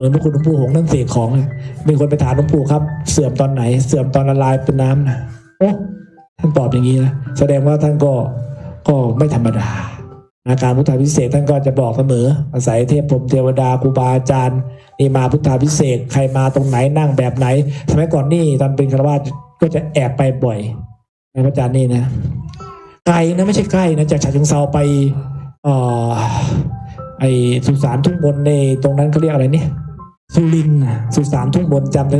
เหมือนพระคุณหลวงปู่หงส์นั่นเสกของ มีคนไปถามหลวงปู่ครับ เสื่อมตอนไหน เสื่อมตอนละลายเป็นน้ำนะโอ้ท่านตอบอย่างนี้นะแสดงว่าท่านก็ก็ไม่ธรรมดา อาการพุทธาพิเศษท่านก็จะบอกเสมอ อาศัยเทพพรมเทวดาครูบาอาจารย์นี่มาพุทธาพิเศษใครมาตรงไหนนั่งแบบไหน สมัยก่อนนี่ตอนเป็นคารวาสก็จะแอบไปบ่อยนะพระอาจารย์นี่นะไกลนะไม่ใช่ใกล้นะจากฉะเชิงเซาไปอ่อไอสุสานทุ่งบนในตรงนั้นเขาเรียกอะไรเนี่ย สุรินน่ะสุสานทุ่งบนจำได้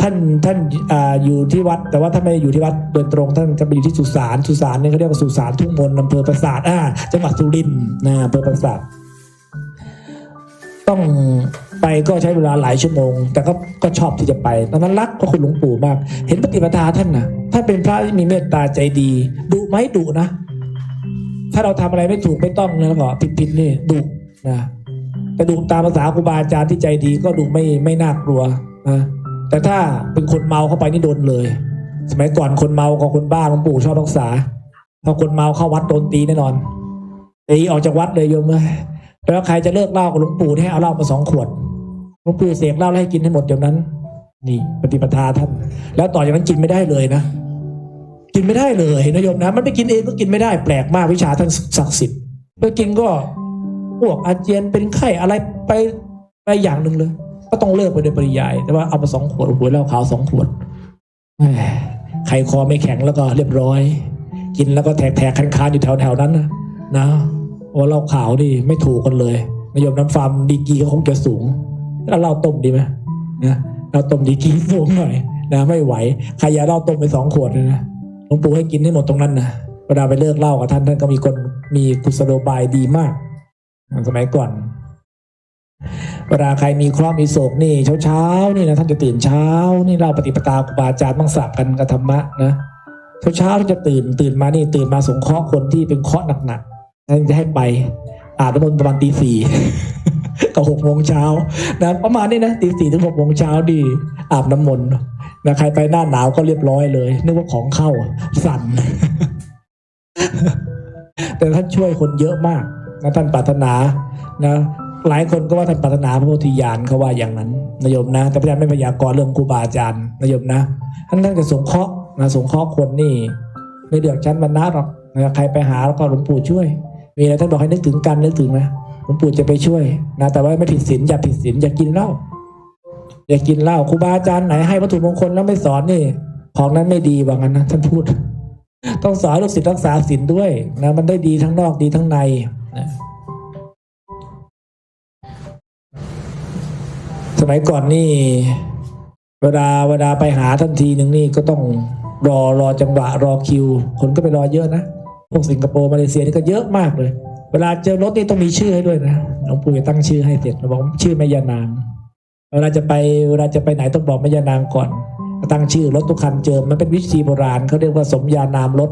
ท่านท่านออยู่ที่วัด แต่ว่าท่านไม่ได้อยู่ที่วัดโดยตรงท่านจะไปอยู่ที่สุสานสุสานเนี่ยเขาเรียกว่าสุสานทุ่งบนอำเภอปราสาทอ่าจังหวัดสุรินนะอำเภอปราสาทต้องไปก็ใช้เวลาหลายชั่วโมง แต่ก็ก็ชอบที่จะไปตอนนั้นรักพระคุณหลวงปู่มาก เห็นปฏิปทาท่านนะท่านเป็นพระที่มีเมตตาใจดีดุไหมดุนะ ถ้าเราทำอะไรไม่ถูกไม่ต้องเนี่ยแล้วก็ผิดผิดนี่ดุนะ แต่ดุตามภาษาครูบาอาจารย์ที่ใจดีก็ดุไม่ไม่น่ากลัวนะแต่ถ้าเป็นคนเมาเข้าไปนี่โดนเลย สมัยก่อนคนเมากับคนบ้าหลวงปู่ชอบรักษาพอคนเมาเข้าวัดโดนตีแน่นอนตีออกจากวัดเลยโยมเอ้ยแล้วใครจะเลิกเหล้ากับหลวงปู่ให้เอาเหล้ามาสองขวดหลวงปู่เสกเหล้าแล้วให้กินให้หมดเดี๋ยวนั้น นี่ ปฏิปทาท่าน แล้วต่อจากนั้นกินไม่ได้เลยนะกินไม่ได้เลยนะโยมนะ มันไปกินเองก็กินไม่ได้แปลกมากวิชาท่านศักดิ์สิทธิ์ไปกินก็ วกอาเจียนเป็นไข้อะไรไปไปอย่างหนึ่งเลย ก็ต้องเลิกไปโดยปริยาย แต่ว่าเอามาสองขวดโอ้โหเหล้าขาวสองขวดแหมใคอไม่แข็งแล้วก็เรียบร้อย กินแล้วก็แทกแทกคันคานๆอยู่แถวแถวๆนั้นนะนะโอ้เหล้าขาวนี่ไม่ถูกกันเลยนายมน้ำฟาร์มดีกีก็คงจะสูงแล้วเราต้มดีไหมนะเราต้มดีกีสูงหน่อยนะไม่ไหวใครอยากเหล้าต้มไปสองขวดเลยนะหลวงปู่ให้กินให้หมดตรงนั้นนะเวลาไปเลิกเหล้ากับท่านท่านก็มีคนมีกุศโลบายดีมาก สมัยก่อน เวลาใครมีเคราะห์มีโศกนี่เช้าเช้านี่นะท่านจะตื่นเช้า นี่เราปฏิปทาครูบาอาจารย์บังสับกันกับธรรมะนะเช้าเช้าท่านจะตื่นตื่นมานี่ตื่นมาสงเคราะห์คนที่เป็นเคราะห์หนักๆท่านจะให้ไปอาบน้ำมนต์ประมาณตีสี่กับหกโมงเช้านะประมาณนี้นะตีสี่ถึงหกโมงเช้าดี อาบน้ำมนต์นะใครไปหน้าหนาวก็เรียบร้อยเลย นึกว่าของเข้าสั่นแต่ท่านช่วยคนเยอะมาก นะท่านปรารถนานะหลายคนก็ว่าท่านปรารถนาพระโพธิญาณเขาว่าอย่างนั้นนายโยมนะ แต่พระอาจารย์ไม่พยากรณ์เรื่องครูบาอาจารย์นายโยมนะท่านท่านจะสงเคราะห์นะสงเคราะห์คนนี่ไม่เดือดชั้นบรรณะหรอกนะใครไปหาแล้วก็หลวงปู่ช่วย มีอะไรท่านบอกให้นึกถึงกันนึกถึงนะหลวงปู่จะไปช่วยนะแต่ว่าไม่ผิดศีลอย่าผิดศีลอย่ากินเหล้าอย่ากินเหล้าครูบาอาจารย์ไหนให้วัตถุมงคลแล้วไม่สอนนี่ของนั้นไม่ดีว่างั้นนะท่านพูด ต้องสอนลูกศิษย์รักษาศีลด้วยนะมันได้ดีทั้งนอกดีทั้งใน นะสมัยก่อนนี่ เวลาเวลาไปหาท่านทีหนึ่งนี่ก็ต้องรอรอจังหวะรอคิว คนก็ไปรอเยอะนะพวกสิงคโปร์มาเลเซียนี่ก็เยอะมากเลย เวลาเจอรถนี่ต้องมีชื่อให้ด้วยนะหลวงปู่จะตั้งชื่อให้เสร็จเราบอกชื่อแม่ยานางเวลาจะไปเวลาจะไปไหนต้องบอกแม่ยานางก่อนตั้งชื่อรถทุกคันเจิมมันเป็นวิธีโบราณเขาเรียกว่าสมญานามรถ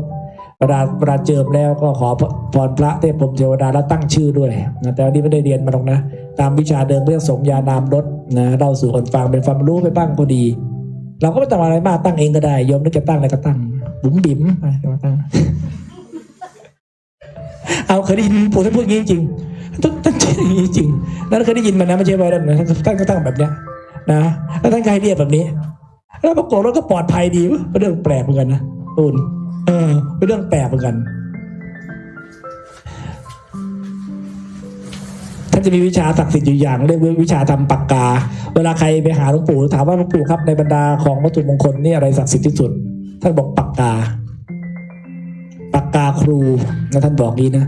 เวลาเวลาเจิมแล้วก็ขอพรพระเทพพรมเทวดาแล้วตั้งชื่อด้วยนะแต่วันนี้ไม่ได้เรียนมาหรอกนะ ตามวิชาเดิมเรื่องสมญานามรถนะเล่าสู่คนฟังเป็นความรู้ไปบ้างก็ดี เราก็ไม่ต้องอะไรมากตั้งเองก็ได้โยมนึกจะตั้งอะไรก็ตั้งบุ๋มบิ๋มไปก็ตั้งเอาเคยได้ยินปู่ท่านพูดอย่างนี้จริงท่านท่านพูดอย่างนี้จริงแล้วเคยได้ยินมานะไม่ใช่ไวรัลนะท่านท่านก็ตั้งแบบเนี้ยนะแล้วท่านก็ให้เรียกแบบนี้ แล้วปรากฏว่าก็ปลอดภัยดีวะเรื่องแปลกเหมือนกันนะตูน เออเป็นเรื่องแปลกเหมือนกัน ท่านจะมีวิชาศักดิ์สิทธิ์อยู่อย่างเรียกว่าวิชาทำปากกา เวลาใครไปหาหลวงปู่ถามว่าหลวงปู่ครับในบรรดาของวัตถุมงคลนี่อะไรศักดิ์สิทธิ์ที่สุด ท่านบอกปากกา ปากกาครูนะท่านบอกนี้นะ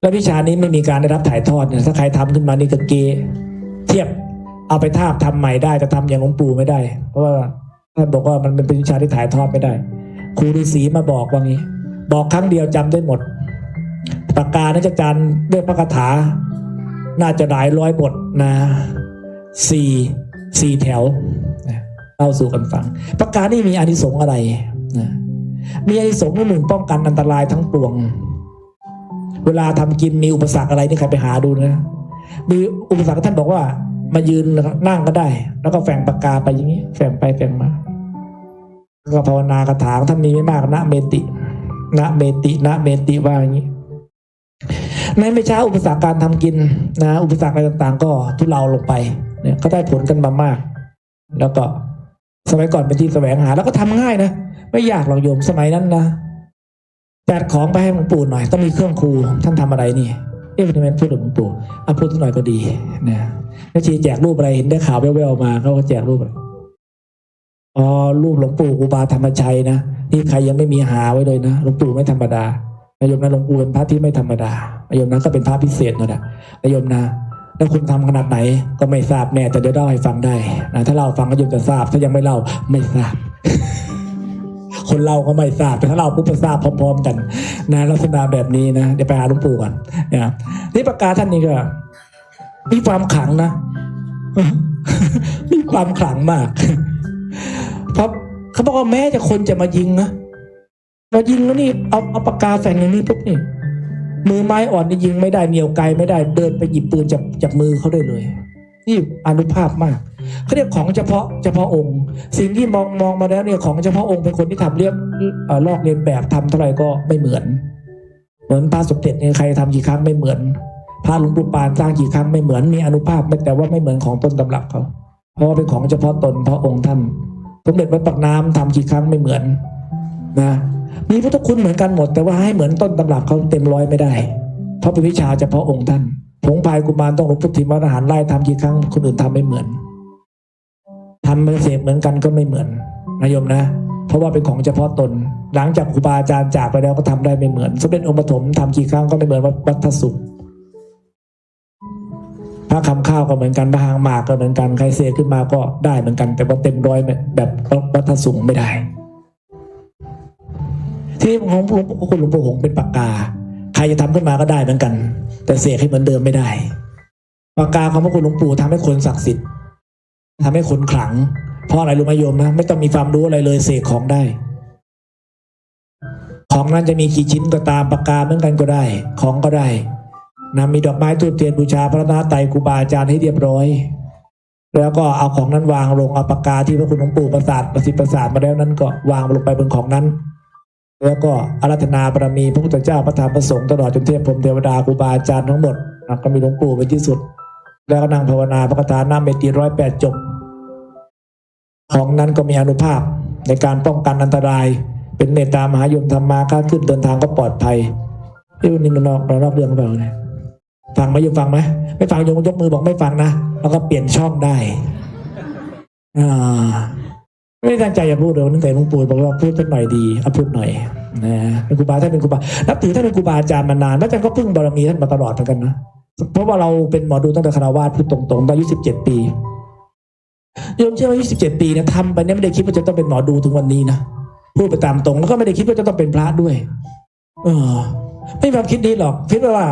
แล้ววิชานี้ไม่มีการได้รับถ่ายทอดเนี่ยถ้าใครทำขึ้นมานี่ก็เกเทียบเอาไปทาบทำใหม่ได้แต่ทำอย่างหลวงปู่ไม่ได้ เพราะว่าท่านบอกว่ามันเป็นวิชาที่ถ่ายทอดไม่ได้ ครูฤาษีมาบอกว่างี้ บอกครั้งเดียวจำได้หมดปากกาน่าจะจำด้วยพระคาถา น่าจะหลายร้อยบทนะสี่สี่แถวนะเล่าสู่กันฟังปากกานี่มีอานิสงส์อะไรนะมีอานิสงส์หนึ่งป้องกันอันตรายทั้งปวง เวลาทำกินมีอุปสรรคอะไรนี่ใครไปหาดูนะมีอุปสรรคท่านบอกว่า มายืนนั่งก็ได้ แล้วก็แฝงปากกาไปอย่างนี้แฝงไปแฝงมา ก็ภาวนาคาถางท่านมีไม่มากนะเมตินะเมตินะเมติว่าอย่างนี้ ในไม่ช้าอุปสรรคการทำกินนะ อุปสรรคอะไรต่างๆ ก็ทุเลาลงไปเนี่ยก็ได้ผลกันมามาก แล้วก็สมัยก่อนเป็นที่แสวงหา แล้วก็ทำง่ายนะไม่ยากหรอกโยมสมัยนั้นนะจัดของไปให้หลวงปู่หน่อย ต้องมีเครื่องครูท่านทำอะไรนี่เอ๊ะทำไมพูดถึงหลวงปู่อะพูดหน่อยก็ดีนะแล้วชีแจกรูปอะไรเห็นได้ข่าวแว่วๆมาเขาก็แจกรูปอะไร อ๋อรูปหลวงปู่ครูบาธรรมชัยนะนี่ใครยังไม่มีหาไว้เลยนะหลวงปู่ไม่ธรรมดานายโยมนะหลวงปู่เป็นพระที่ไม่ธรรมดานายโยมนะก็เป็นพระพิเศษนะนายโยมนะแล้วคุณทำขนาดไหนก็ไม่ทราบแน่แต่เดี๋ยวเล่าให้ฟังได้นะถ้าเล่าฟังก็โยมจะทราบ ถ้ายังไม่เล่าไม่ทราบ คนเล่าก็ไม่ทราบแต่ถ้าเราปุ๊บจะทราบพร้อม ๆ กันนะลักษณะแบบนี้นะเดี๋ยวไปหาหลวงปู่ก่อนนะนี่ประกาศท่านนี้ก็มีความขลังนะมีความขลังมาก เพราะเขาบอกว่าแม้จะคนจะมายิงนะมายิงแล้วนี่เอาเอาปากกาแฝงอย่างนี้ปุ๊บนี่มือไม้อ่อนนี่ยิงไม่ได้เหนียวไกลไม่ได้เดินไปหยิบปืนจากจากมือเขาได้เลย นี่อนุภาพมากเขาเรียกของเฉพาะเฉพาะองค์ สิ่งที่มองมองมาแล้วเนี่ยของเฉพาะองค์เป็นคนที่ทำเรียบเอ่อลอกเลียนแบบทำเท่าไหร่ก็ไม่เหมือน เหมือนพระสมเด็จเนี่ยใครทำกี่ครั้งไม่เหมือนพระหลวงปู่ปานสร้างกี่ครั้งไม่เหมือนมีอนุภาพแต่ว่าไม่เหมือนของต้นตำรับเขาเพราะว่าเป็นของเฉพาะตนพระองค์ท่าน สมเด็จวัดปากน้ำทำกี่ครั้งไม่เหมือนนะ มีพุทธคุณเหมือนกันหมด แต่ว่าให้เหมือนต้นตำรับเขาเต็มร้อยไม่ได้ เพราะเป็นวิชาเฉพาะองค์ท่านผงพายกุมารต้องหลวงพุทธิมรหารไล่ทำกี่ครั้งคนอื่นทำไม่เหมือนทำเป็นเศษเหมือนกันก็ไม่เหมือนนายโยมนะ เพราะว่าเป็นของเฉพาะตน หลังจากครูบาอาจารย์จากไปแล้วก็ทำได้ไม่เหมือนสมเด็จองค์ปฐมทำกี่ครั้งก็ไม่เหมือนวัดทสุข พระคำข้าวก็เหมือนกันพระหางหมากก็เหมือนกันใครเสกขึ้นมาก็ได้เหมือนกัน แต่ว่าเต็มร้อยแบบวัดทสุขไม่ได้ ที่ของหลวงคุณหลวงปู่หงเป็นปากกา ใครจะทำขึ้นมาก็ได้เหมือนกัน แต่เสกให้เหมือนเดิมไม่ได้ปากกาของพระคุณหลวงปู่ทำให้คนศักดิ์สิทธิ์ทำให้คนขลังเพราะอะไรรู้ไหมโยมนะไม่ต้องมีความรู้อะไรเลยเสกของได้ ของนั้นจะมีกี่ชิ้นก็ตามปากกาเหมือนกันก็ได้ ของก็ได้ นะมีดอกไม้ทูบเทียนบูชาพระนาไตรครูบาอาจารย์ให้เรียบร้อย แล้วก็เอาของนั้นวางลงเอาปากกาที่พระคุณหลวงปู่ประสาทประสิทธิ์ประสาทมาแล้วนั้นก็วางลงไปบนของนั้น แล้วก็อารัธนาบารมีพระพุทธเจ้าพระธรรมพระสงฆ์ตลอดจนเทพพรมเทวดาครูบาอาจารย์ทั้งหมดนะก็มีหลวงปู่เป็นที่สุด แล้วก็นั่งภาวนาพระคาถาหน้ำเมตีร้อยแปดจบของนั้นก็มีอนุภาพในการป้องกันอันตราย เป็นเมตตามหายมธรรมาค้าขึ้นเดินทางก็ปลอดภัยเอ้ยวันนี้มันนอกเรานอกเรื่องเปล่าเนี่ย ฟังไหมยมฟังไหมไม่ฟังยมยกมือบอกไม่ฟังนะแล้วก็เปลี่ยนช่องได้อ่าไม่ได้ตั้งใจจะพูดเลยวันนึงแต่หลวงปู่บอกว่าพูดสักหน่อยดีเอาพูดหน่อยนะเป็นครูบาท่านเป็นครูบานับถือท่านเป็นครูบาอาจารย์มานานแล้วอาจารย์ก็พึ่งบารมีท่านมาตลอดเหมือนกันนะเพราะว่าเราเป็นหมอดูตั้งแต่คารวาสพูดตรงๆตอนอายุสิบเจ็ดปีโยมเชื่อว่าอายุสิบเจ็ดปีนี่ยทำไปเนี่ยไม่ได้คิดว่าจะต้องเป็นหมอดูถึงวันนี้นะพูดไปตามตรงแล้วก็ไม่ได้คิดว่าจะต้องเป็นพระด้วย เออ ไม่มีความคิดนี้หรอกคิดว่า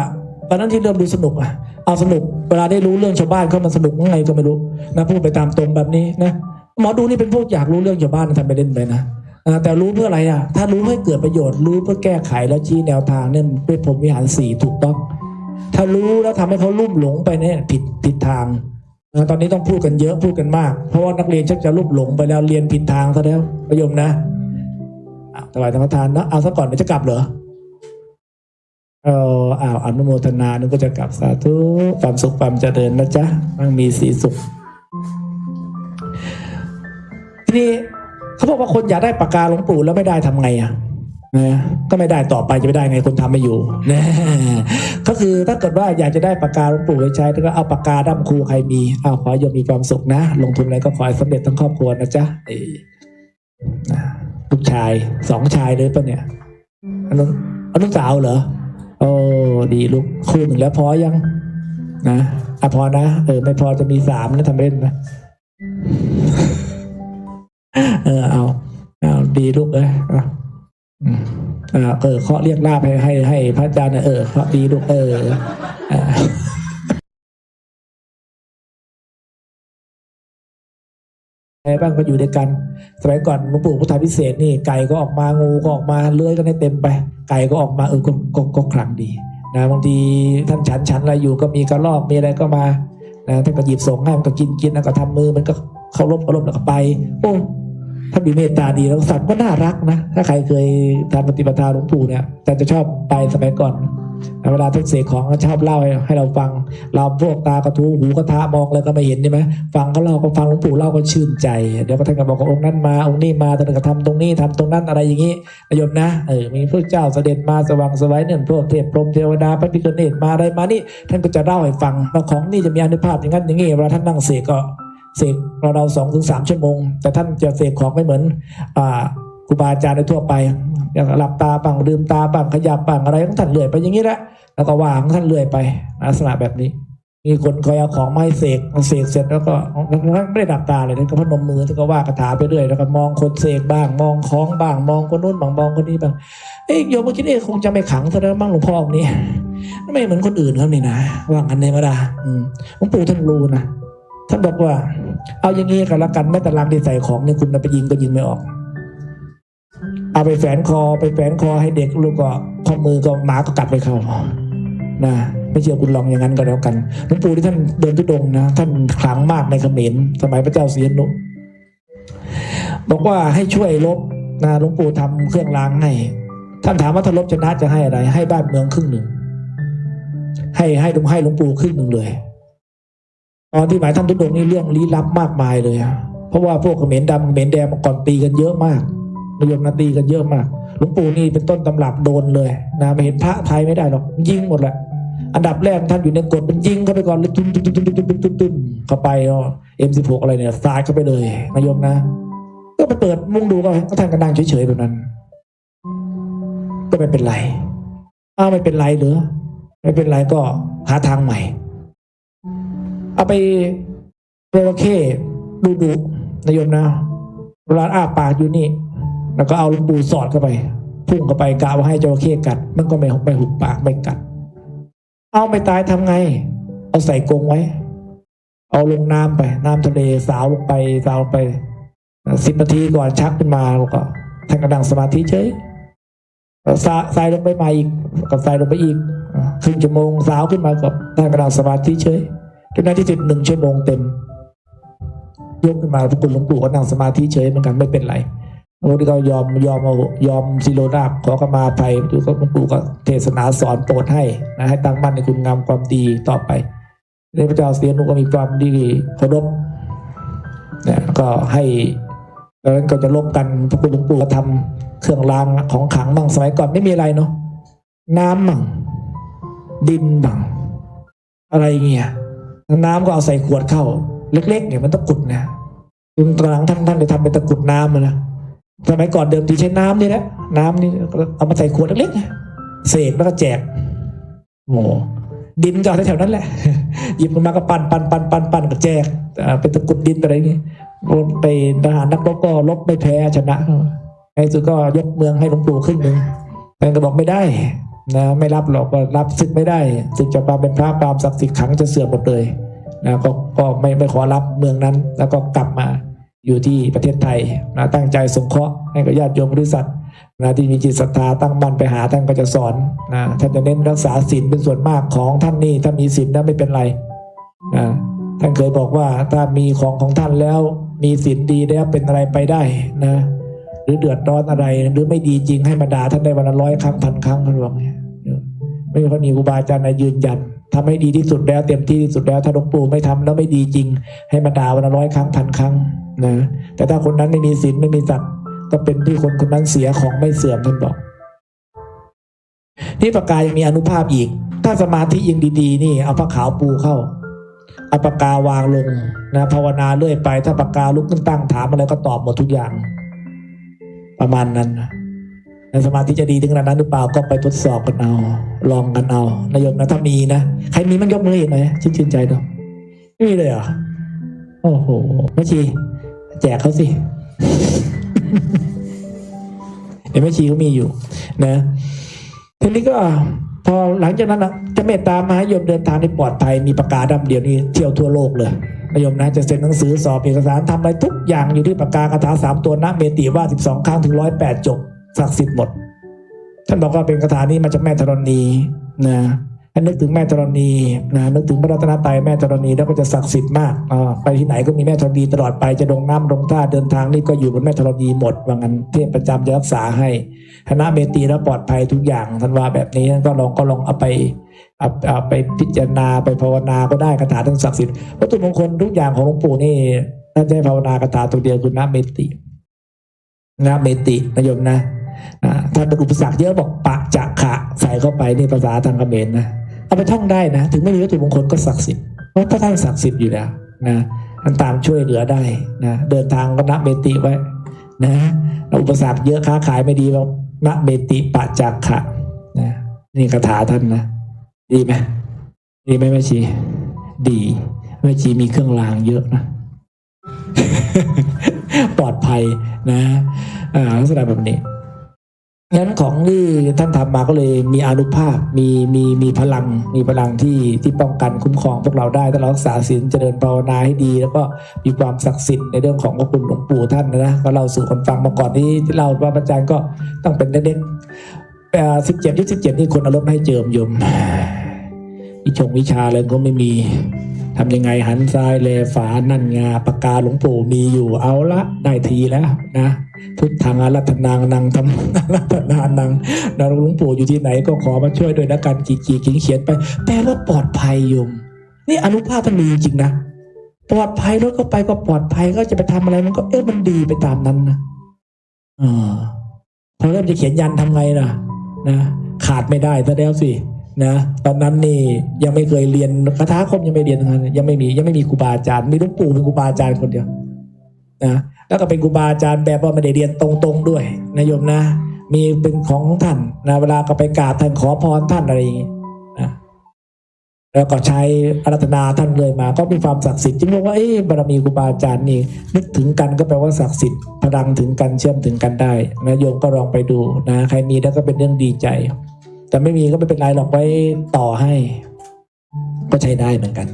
ตอนนั้นที่เริ่มดูสนุกอะเอาสนุกเวลาได้รู้เรื่องชาวบ้านเขามันสนุกยังไงก็ไม่รู้นะพูดไปตามตรงแบบนี้นะหมอดูนี่เป็นพวกอยากรู้เรื่องชาวบ้านทำไปเล่นไปนะแต่รู้เพื่ออะไรอะ ถ้ารู้เพื่อให้เกิดประโยชน์รู้เพื่อแก้ไขแล้วชี้แนวทางเนี่ยด้วยผมวิหารสี่ถูกต้อง ถ้ารู้แล้วทำให้เขาลุ่มหลงไปเนี่ยผิดผิดทางตอนนี้ต้องพูดกันเยอะพูดกันมาก เพราะว่านักเรียนชักจะลุ่มหลงไปแล้วเรียนผิดทางซะแล้วประโยมนะอะถวายธรรมทานนะเอาซะก่อนเดี๋ยวจะกลับเหรอ เอออ้าวอนุโมทนานึกว่าจะกลับสาธุความสุขความเจริญนะจ๊ะมั่งมีสีสุข ทีนี้เขาบอกว่าคนอยากได้ปากกาหลวงปู่แล้วไม่ได้ทำไงอะนะก็ไม่ได้ต่อไปจะไม่ได้ไงคนทำไม่อยู่นะก็คือถ้าเกิดว่าอยากจะได้ปากกาหลวงปู่ไว้ใช้ก็เอาปากกาดั้มครูใครมีเอาขอโยมมีความสุขนะ ลงทุนอะไรก็ขอให้สำเร็จทั้งครอบครัวนะจ๊ะลูกชายสองชายเลยปะเนี่ยอันนู้นอันนู้นสาวเหรอ ดีลูกคู่หนึ่งแล้วพอยัง นะอะพอนะเออ ไม่พอจะมีสามนะทำเล่นนะเออเอาเอาดีลูกเอ้ยเอาอืมอ่าเออเคาะเรียกลาบให้ให้ให้พระอาจารย์นะเออเคาะดีลูกเอออะไรบ้างก็อยู่ด้วยกัน สมัยก่อนหลวงปู่พุทธาพิเศษนี่ไก่ก็ออกมางูก็ออกมาเลื้อยกันให้เต็มไป ไก่ก็ออกมาเออก็ก็ก็ขลังดี นะบางทีท่านฉันฉันอะไรอยู่ก็มีกระรอกมีอะไรก็มานะท่านก็หยิบส่งให้มันก็กินกินแล้วก็ทำมือมันก็เคารพเคารพแล้วก็ไป โอ้ท่านมีเมตตาดีแล้วสัตว์ก็น่ารักนะ ถ้าใครเคยทำปฏิปทาหลวงปู่เนี่ยแต่จะชอบไปสมัยก่อน เวลาท่านเสกของก็ชอบเล่าให้ใหเราฟัง เราพวกตากระทูหูกระทะมองเลยก็ไม่เห็นใช่ไหมฟังเขาเล่าก็ฟังหลวงปู่เล่าก็ชื่นใจเดี๋ยวก็ท่านก็บอกว่าองค์นั้นมาองค์นี้มาท่านก็ทำตรงนี้ทำตรงนั้นอะไรอย่างนี้นายโยมนะเออมีพระเจ้าเสด็จมาสว่างไสวัยเนี่ยพวกเทพพรหมเทวดาพระพิฆเนศมาอะไรมานี่ท่านก็จะเล่าให้ฟังว่าของนี่จะมีอนุภาพอย่างนั้นอย่างนี้เวลาท่านนั่งเสกก็เสกเราเราสองถึงสามชั่วโมง แต่ท่านจะเสกของไม่เหมือนอ่า รูบาอาจารย์ในทั่วไปอย่างหลับตาบ้างลืมตาบ้างขยับบ้างอะไรของท่านเลื่อยไปอย่างนี้แหละแล้วก็วางท่านเลื่อยไปลักษณะแบบนี้ มีคนคอยเอาของมาเสกเสกเสร็จแล้วก็ไม่ได้ดับตาเลยท่านก็พนมมือท่านก็ว่าคาถาไปเรื่อยแล้วก็มองคนเสกบ้าง มองของบ้าง มองคนนู้นบ้างมองคนนี้บ้างเอ้ยโยมเมื่อกี้นี่คงจะไม่ขังซะแล้วมั้งหลวงพ่อองค์นี้ไม่เหมือนคนอื่นเขานี่นะว่างันในมาดาหลวงปู่ท่านรู้นะท่านบอกว่า เอาอย่างนี้กันละกันแม้แต่ลังที่ใส่ของเนี่ยคุณไปยิงก็ยิงไม่ออก เอาไปแฝนคอไปแฝนคอให้เด็กลูกก็ข้อมือก็หมาก็กัดไปเขานะไม่เชื่อคุณลองอย่างนั้นก็แล้วกันหลวงปู่ที่ท่านเดินทุดงนะท่านขลังมากในเขมรสมัยพระเจ้าเสียนุบอกว่าให้ช่วยลบนะหลวงปู่ทำเครื่องรางให้ ท่านถามว่าถ้าลบชนะจะให้อะไร ให้บ้านเมืองครึ่งหนึ่ง ให้ให้หลวงให้หลวงปู่ครึ่งหนึ่งเลยตอนที่หมายท่านทุดงนี่เรื่องลี้ลับมากมายเลยอะเพราะว่าพวกเขมรดำเขมรแดงมื่อก่อนตีกันเยอะมาก นิยมนาตีกันเยอะมากหลวงปู่นี่เป็นต้นตำรับโดนเลยนะไม่เห็นพระไทยไม่ได้หรอกยิงหมดแหละอันดับแรกท่านอยู่ในกฎมันยิงเข้าไปก่อนเลยตุ้มตุ้มตุ้มตุ้มตุ้มตุ้มตุ้มตุ้มเข้าไปเอ็มสิบหกอะไรเนี่ยสายเข้าไปเลยนายมนะ ก็ไปเปิดมุ้งดูก็ท่านก็นั่งเฉยๆแบบนั้น ก็ไม่เป็นไรอ้าวไม่เป็นไรหรือไม่เป็นไรก็หาทางใหม่ เอาไปเปรเคดูดูนายมนะเวลาอ้าปากอยู่นี่ แล้วก็เอาลวงปูสอดเข้าไป พุ่งเข้าไปกะว่าให้จระเข้กัด มันก็ไม่ไม่หุบปากไม่กัด เอาไม่ตายทำไง เอาใส่กรงไว้ เอาลงน้ำไป น้ำทะเลสาวลงไปสาวไปสิบนาทีก่อนชักขึ้นมาแล้วก็ท่านก็นั่งสมาธิเฉยใส่ลงไปใหม่อีกก็ใส่ลงไปอีกครึ่งชั่วโมงสาวขึ้นมากับท่านก็นั่งสมาธิเฉยจนในที่สุดหนึ่งชั่วโมงเต็มยกขึ้นมาพระคุณหลวงปู่ก็นั่งสมาธิเฉยเหมือนกันไม่เป็นไร หลวงปู่ก็ยอมยอมเอายอมซิโลราบขอขมาภัยดูก็หลวงปู่ก็เทศนาสอนโปรดให้นะให้ตั้งมั่นในคุณงามความดีต่อไปในพระเจ้าเสียนุก็มีความดีเคารพเนี่ยก็ให้แล้วนั้นก็จะลบกันพระคุณหลวงปู่ก็ทำเครื่องรางของขังมั่งสมัยก่อนไม่มีอะไรเนาะน้ำมั่งดินมั่งอะไรเงี้ยน้ำก็เอาใส่ขวดเข้า เล็ก ๆ เนี่ยมันตะกุดนะลุงตรังท่านท่านไปทำเป็นตะกุดน้ำมานะ สมัยก่อนเดิมทีใช้น้ำนี่แหละน้ำนี่เอามาใส่ขวดเล็กๆเสกแล้วก็แจกโอ้ดินก็แถวๆนั้นแหละ หยิบมาก็ปั่นปั่นปั่นปั่นปั่นก็แจกเป็นตะกุดดินอะไรนี่ไปทหารนักรบก็ลบไม่แพ้ชนะในที่สุดก็ยกเมืองให้หลวงปู่ครึ่งหนึ่งแต่ก็บอกไม่ได้นะไม่รับหรอกก็รับศึกไม่ได้ศึกจะมาเป็นพระปรามศักดิ์สิทธิ์ขังจะเสื่อมหมดเลยนะก็ก็ไม่ไม่ขอรับเมืองนั้น แล้วก็กลับมา อยู่ที่ประเทศไทยนะตั้งใจสงเคราะห์ให้กับญาติโยมบริษัทนะที่มีจิตศรัทธาตั้งมั่นไปหาท่านก็จะสอนนะท่านจะเน้นรักษาศีลเป็นส่วนมากของท่านนี่ถ้ามีศีลนะไม่เป็นไรนะท่านเคยบอกว่าถ้ามีของของท่านแล้วมีศีลดีแล้วเป็นอะไรไปได้นะ หรือเดือดร้อนอะไร หรือไม่ดีจริงให้มาด่าท่านได้วันละร้อยครั้งพันครั้งท่านบอกเนี่ยไม่ค่อยมีครูบาอาจารย์ไหนยืนยันทำให้ดีที่สุดแล้วเต็มที่ที่สุดแล้วถ้าหลวงปู่ไม่ทำแล้วไม่ดีจริง ให้มาด่าวันละร้อยครั้งพันครั้ง นะแต่ถ้าคนนั้นไม่มีศีลไม่มีสัตว์ก็เป็นที่คนคนนั้นเสียของไม่เสื่อมท่านบอก นี่ปากกายังมีอนุภาพอีก ถ้าสมาธิยังดีๆ นี่ เอาผ้าขาวปูเข้าเอาปากกาวางลงนะภาวนาเรื่อยไป ถ้าปากกาลุกขึ้นตั้งถามอะไรก็ตอบหมดทุกอย่าง ประมาณนั้นนะสมาธิจะดีถึงขนาดนั้นหรือเปล่าก็ไปทดสอบกันเอา ลองกันเอานายโยมนะถ้ามีนะใครมีมันยกมือเห็นไหมชื่นชื่นใจเนาะไม่มีเลยเหรอโอ้โหแม่ชี แจกเขาสิ เดี๋ยวแม่ชีเขามีอยู่ นะทีนี้ก็พอหลังจากนั้นนะจะเมตตามหายมเดินทางที่ปลอดภัยมีประกาศดำเดียวนี้เที่ยวทั่วโลกเลยนายมนะจะเซ็นหนังสือสอบเอกสารทำอะไรทุกอย่างอยู่ที่ปากกาศคาถาสามตัวนะเมติว่าสิบสองครั้งถึงร้อยแปดจบศักดิ์สิทธิ์หมด ท่านบอกว่าเป็นคาถานี้มาจากแม่ธรณีนะ ให้นึกถึงแม่ธรณีนะนึกถึงพระรัตนตรัยแม่ธรณีแล้วก็จะศักดิ์สิทธิ์มากอ่าไปที่ไหนก็มีแม่ธรณีตลอดไปจะลงน้ำลงท่าเดินทางนี่ก็อยู่บนแม่ธรณีหมดว่างั้นเทพประจำจะรักษาให้คณะเมตีแล้วปลอดภัยทุกอย่างท่านว่าแบบนี้ก็ลองก็ลองเอาไปเอาเอาไปพิจารณาไปภาวนาก็ได้คาถาทั้งศักดิ์สิทธิ์วัตถุมงคลทุกอย่างของหลวงปู่นี่ท่านจะให้ภาวนาคาถาตัวเดียวคือนะเมตินะเมตินะโยมนะอ่าถ้าเป็นอุปสรรคเยอะบอกปะจะขะใส่เข้าไปนี่ภาษาทางเขมรนะ เอาไปท่องได้นะ ถึงไม่มีวัตถุมงคลก็ศักดิ์สิทธิ์เพราะพระท่านศักดิ์สิทธิ์อยู่แล้วนะมันตามช่วยเหลือได้นะเดินทางก็นับเบติไว้นะแล้วอุปสรรคเยอะค้าขายไม่ดีเรานับเบติปะจักขะนะนี่คาถาท่านนะ ดีไหมดีไหมแม่ชี ดีแม่ชีมีเครื่องรางเยอะนะปลอดภัยนะอ่าลักษณะแบบนี้ งั้นของที่ท่านทำมาก็เลยมีอนุภาพมีมีมีพลัง มีพลังที่ที่ป้องกันคุ้มครองพวกเราได้ถ้าเรารักษาศีลเจริญภาวนาให้ดี แล้วก็มีความศักดิ์สิทธิ์ในเรื่องของพระคุณหลวงปู่ท่านนะก็เราสู่คนฟังมาก่อนที่ที่เราว่าอาจารย์ก็ต้องเป็นเด็กๆสิบเจ็ดที่สิบเจ็ดนี่คนอารมณ์ให้เจิมยมวิชงวิชาอะไรก็ไม่มี ทำยังไงหันซ้ายเลฝานั่นงาปากกาหลวงปู่มีอยู่เอาละได้ทีแล้วนะพุทธังอารัตนางนังธรรมอารัตนานังนะหลวงปู่อยู่ที่ไหนก็ขอมาช่วยด้วยนะกันจีจีเขียนไปแปลว่าปลอดภัยโยมนี่อนุภาพมันมีจริงนะปลอดภัยรถก็ไปก็ปลอดภัยก็จะไปทำอะไรมันก็เอ๊ะมันดีไปตามนั้นนะเออพอเริ่มจะเขียนยันทำไงล่ะ นะขาดไม่ได้ซะแล้วสิ นะตอนนั้นนี่ยังไม่เคยเรียนคาถาคมยังไม่เรียนงนั้นยังไม่มียังไม่มีครูบาอาจารย์มีหลวงปู่เป็นครูบาอาจารย์คนเดียวนะแล้วก็เป็นครูบาอาจารย์แบบว่าไม่ได้เรียนตรงๆด้วยนะโยมนะ มีเป็นของท่านนะเวลาก็ไปกราบท่านขอพรท่านอะไรอย่างงี้นะแล้วก็ใช้อารัธนาท่านเลยมา ก็มีความศักดิ์สิทธิ์จึงบอกว่าเอ๊บารมีครูบาอาจารย์นี่นึกถึงกันก็แปลว่าศักดิ์สิทธิ์พลังถึงกันเชื่อมถึงกันได้นะโยมก็ลองไปดูนะใครมีแล้วก็เป็นเรื่องดีใจ แต่ไม่มีก็ไม่เป็นไรหรอกไว้ต่อให้ ก็ใช้ได้เหมือนกัน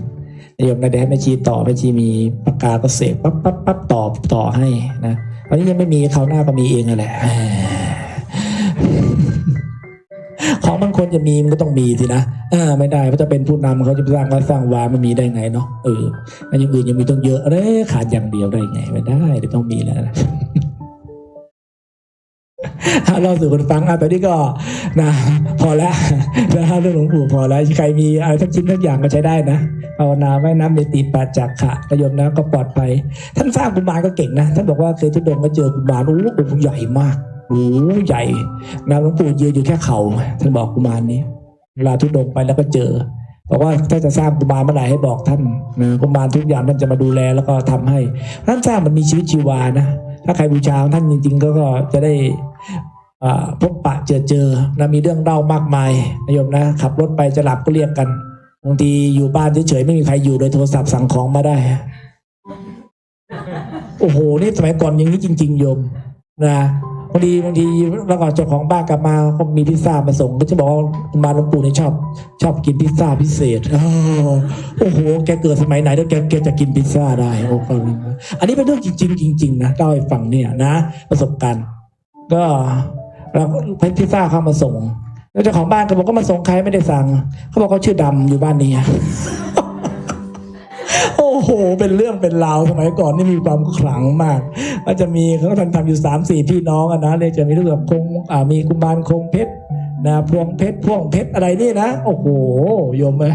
โยมนะเดี๋ยวให้แม่ชีต่อแม่ชีมีปากกาก็เสกปั๊บปั๊บปั๊บต่อต่อให้นะตอนนี้ยังไม่มีคราวหน้าก็มีเองนั่นแหละของบางคนจะมีมันก็ต้องมีสินะอ่าไม่ได้เพราะจะเป็นผู้นำเขาจะสร้างก็สร้างวามันมีได้ไงเนาะเออแล้วอย่างอื่นยังมีต้องเยอะเอ้ยขาดอย่างเดียวได้ไงไม่ได้เดี๋ยวต้องมีแล้วนะ เราสู่คนฟังอะตอนนี้ก็นะพอแล้วนะเรื่องหลวงปู่พอแล้วใครมีอะไรทั้งชิ้นทั้งอย่างก็ใช้ได้นะภาวนาไว้น้ำเมติปัจจักขะระยชน์นะก็ปลอดภัย ท่านสร้างกุมารก็เก่งนะท่านบอกว่าเคยทุดงมาเจอกุมารโอ้โหองค์ใหญ่มากโอ้ใหญ่นะหลวงปู่ยืนอยู่แค่เข่าท่านบอกกุมารนี้เวลาทุดงไปแล้วก็เจอบอกว่าถ้าจะสร้างกุมารเมื่อไหร่ให้บอกท่านนะกุมารทุกอย่างท่านจะมาดูแลแล้วก็ทำให้ท่านสร้างมันมีชีวิตชีวานะ ถ้าใครบูชาท่านจริงๆก็ก็จะได้พบปะเจอเจอนะมีเรื่องเล่ามากมายนะโยมนะขับรถไปจะหลับก็เรียกกันบางทีอยู่บ้านเฉยๆไม่มีใครอยู่เลยโทรศัพท์สั่งของมาได้ โอ้โห นี่สมัยก่อนอย่างนี้จริง ๆ โยมนะ บางทีบางทีแล้วก็เจ้าของบ้านกลับมาก็มีพิซซ่ามาส่ง ก็จะบอกคุณมาหลวงปู่เนี่ยชอบ ชอบกินพิซซ่าพิเศษอโอ้โห แกเกิดสมัยไหนแล้วแกแกจะกินพิซซ่าได้โอ้โหอันนี้เป็นเรื่องจริง ๆ จริง ๆ นะเล่าให้ฟังเนี่ยนะ ประสบการณ์ ก็เราเป็นพิซซ่าเข้ามาส่ง แล้วเจ้าของบ้านก็บอกก็มาส่งใครไม่ได้สั่ง เขาบอกเขาชื่อดำอยู่บ้านนี้ อ้โห เป็นเรื่องเป็นราวสมัยก่อนนี่มีความขลังมาก ก็จะมีเขาทำทำอยู่สามสี่พี่น้องอะนะเลยจะมีเรื่องคงอ่ามีกุมารคงเพชร นะพวงเพชรพวงเพชรอะไรนี่นะโอ้โหโยมเลย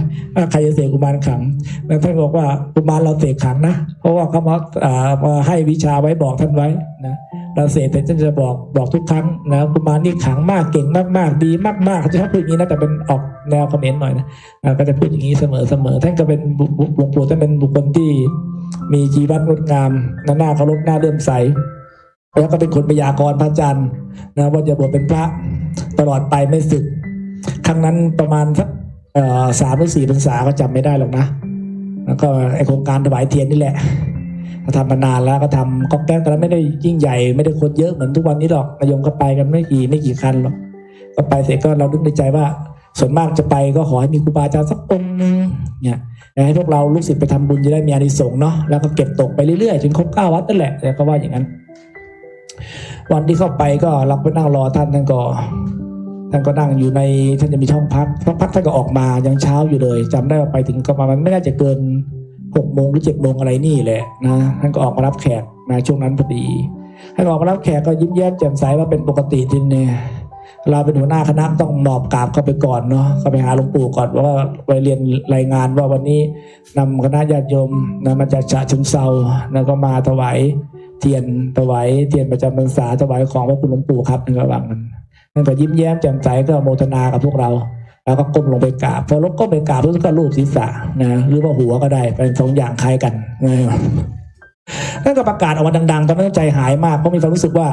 ใครจะเสกกุมารขังแล้วท่านบอกว่ากุมารเราเสกขังนะเพราะว่าเขามาอ่ามาให้วิชาไว้บอกท่านไว้นะเราเสกแต่ท่านจะบอกบอกทุกครั้งนะกุมารนี่ขังมากเก่งมากๆ ดีมากๆเขาจะพูดอย่างนี้นะแต่เป็นออกแนวคอมเมนต์หน่อยนะก็จะพูดอย่างนี้เสมอเสมอท่านก็เป็นหลวงปู่ท่านเป็นบุคคลที่มีชีวิตงดงามหน้าหน้าเคารพหน้าเลื่อมใส แล้วก็เป็นคนพยากรณ์พระจันทร์นะว่าจะบวชเป็นพระตลอดไปไม่สึก ครั้งนั้นประมาณสักสามหรือสี่พรรษาก็จำไม่ได้หรอกนะ แล้วก็ไอโครงการถวายเทียนนี่แหละก็ทำมานานแล้วก็ทำก๊อกแก๊กแต่ไม่ได้ยิ่งใหญ่ไม่ได้คนเยอะเหมือนทุกวันนี้หรอกนายมก็ไปกันไม่กี่ไม่กี่คันหรอกก็ไปเสร็จก็เราดึกในใจว่า ส่วนมากจะไปก็ขอให้มีครูบาอาจารย์สักองค์หนึงเนี่ยให้พวกเราลูกศิษย์ไปทำบุญจะได้มีอานิสงส์เนาะแล้วก็เก็บตกไปเรื่อยๆจนครบเก้าวัดนั่นแหละแต่ก็ว่าอย่างนั้น วันที่เข้าไปก็เราไปนั่งรอท่านท่านก็ท่านก็นั่งอยู่ในท่านจะมีช่องพักช่องพักท่านก็ออกมายังเช้าอยู่เลยจำได้ว่าไปถึงก็ประมาณไม่น่าจะเกินหกโมงหรือเจ็ดโมงอะไรนี่แหละนะท่านก็ออกมารับแขกนะช่วงนั้นพอดีท่านออกมารับแขกก็ยิ้มแย้มแจ่มใสว่าเป็นปกติทีเนี่ยเราเป็นหัวหน้าคณะต้องหมอบกราบเข้าไปก่อนเนาะเข้าไปหาหลวงปู่ก่อนว่าไปเรียนรายงานว่าวันนี้นำคณะญาติโยมนะมาจากฉะเชิงเซาแล้วก็มาถวาย เทียนถวายเทียนประจำพรรษาถวายของพระคุณหลวงปู่ครับในระหว่างนั้นนั่นก็ยิ้มแย้มแจ่มใสก็โมทนากับพวกเรา แล้วก็ก้มลงไปกราบพอลงก้มไปกราบเพื่อก็รูปศีรษะนะหรือว่าหัวก็ได้เป็นสองอย่างคล้ายกันนะนั่นก็ประกาศออกมาดังๆตอนนั้นใจหายมากเพราะมีความรู้สึกว่า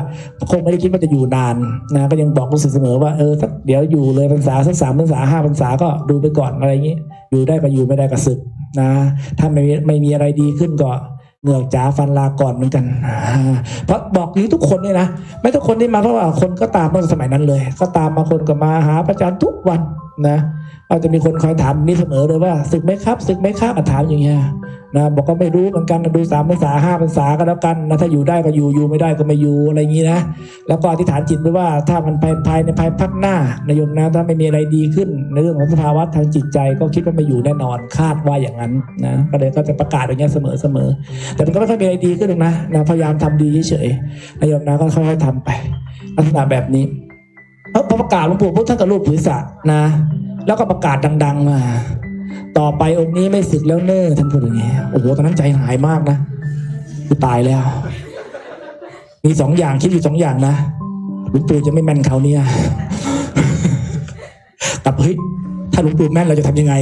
คงไม่ได้คิดว่าจะอยู่นานนะก็ยังบอกรู้สึกเสมอว่าเออสักเดี๋ยวอยู่เลยพรรษาสักสามพรรษาห้าพรรษาก็ดูไปก่อนอะไรอย่างนี้ อยู่ได้ก็อยู่ไม่ได้ก็สึกนะ ถ้าไม่มีไม่มีอะไรดีขึ้นก็ เหงือกจ๋าฟันลาก่อนเหมือนกันเพราะบอกนี้ทุกคนเนี่ยนะไม่ทุกคนที่มาเพราะว่าคนก็ตามตั้งแต่สมัยนั้นเลย ก็ตามมาคนก็มาหาพระอาจารย์ทุกวันนะ อาจจะมีคนคอยถามนี่เสมอเลยว่าศึกไหมครับศึกไหมครับถามอย่างเงี้ยนะบอกก็ไม่รู้เหมือนกันดูสามภาษาห้าภาษาก็แล้วกันนะถ้าอยู่ได้ก็อยู่อยู่ไม่ได้ก็ไม่อยู่อะไรอย่างนี้นะแล้วก็อธิษฐานจิตไว้ว่าถ้ามันภายภายในภายภาคหน้านายมนะถ้าไม่มีอะไรดีขึ้น ในเรื่องของสภาวะทางจิตใจก็คิดว่าไม่อยู่แน่นอนคาดว่าอย่างนั้นนะก็เลยก็จะประกาศอย่างเงี้ยเสมอเสมอแต่มันก็ไม่ค่อยมีอะไรดีขึ้นหรอกนะนะพยายามทำดีเฉยๆนายมนะก็ค่อยๆทำไป ลักษณะแบบนี้พอประกาศหลวงปู่พุทธท่านก็รูปถือสระนะ แล้วก็ประกาศดัง ๆ มา ต่อไปองค์นี้ไม่ศึกแล้วเน้อท่านพูดอย่างนี้โอ้โหตอนนั้นใจหายมากนะกูตายแล้ว มีสองอย่างคิดอยู่สองอย่างนะหลวงปู่จะไม่แม่นเขาเนี่ยกับเฮ้ยถ้าหลวงปู่แม่นเราจะทำยังไง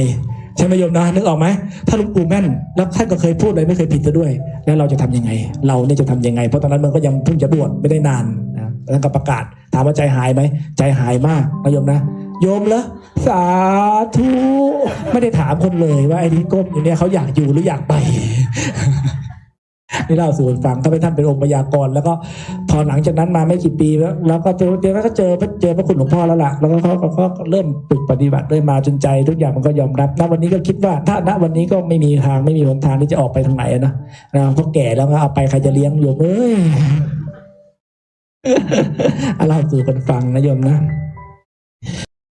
ใช่ไหมโยมนะนึกออกไหมถ้าหลวงปู่แม่นแล้วท่านก็เคยพูดอะไรไม่เคยผิดซะด้วย แล้วเราจะทำยังไง เราเนี่ยจะทำยังไง เพราะตอนนั้นมันก็ยังเพิ่งจะบวชไม่ได้นานนะแล้วก็ประกาศถามว่าใจหายไหมใจหายมากนะโยมนะ โยมเหรอสาธุไม่ได้ถามคนเลยว่าไอ้ที่ก้มอยู่เนี่ยเขาอยากอยู่หรืออยากไปนี่เล่าสู่กันฟังถ้าไปท่านเป็นองค์พยากรแล้วก็พอหลังจากนั้นมาไม่กี่ปีแล้วแล้วก็เจอเจอแล้วก็เจอเจอพระคุณหลวงพ่อแล้วล่ะแล้วก็เขาก็เริ่มฝึกปฏิบัติเริ่มมาจนใจ ทุกอย่างมันก็ยอมรับณวันนี้ก็คิดว่า ถ้าณวันนี้ก็ไม่มีทางไม่มีหนทางที่จะออกไปทางไหนนะนะเพราแก่แล้วก็เอาไปใครจะเลี้ยงโยมเอ้ยเอาเล่าสู่กันฟังนะโยมนะ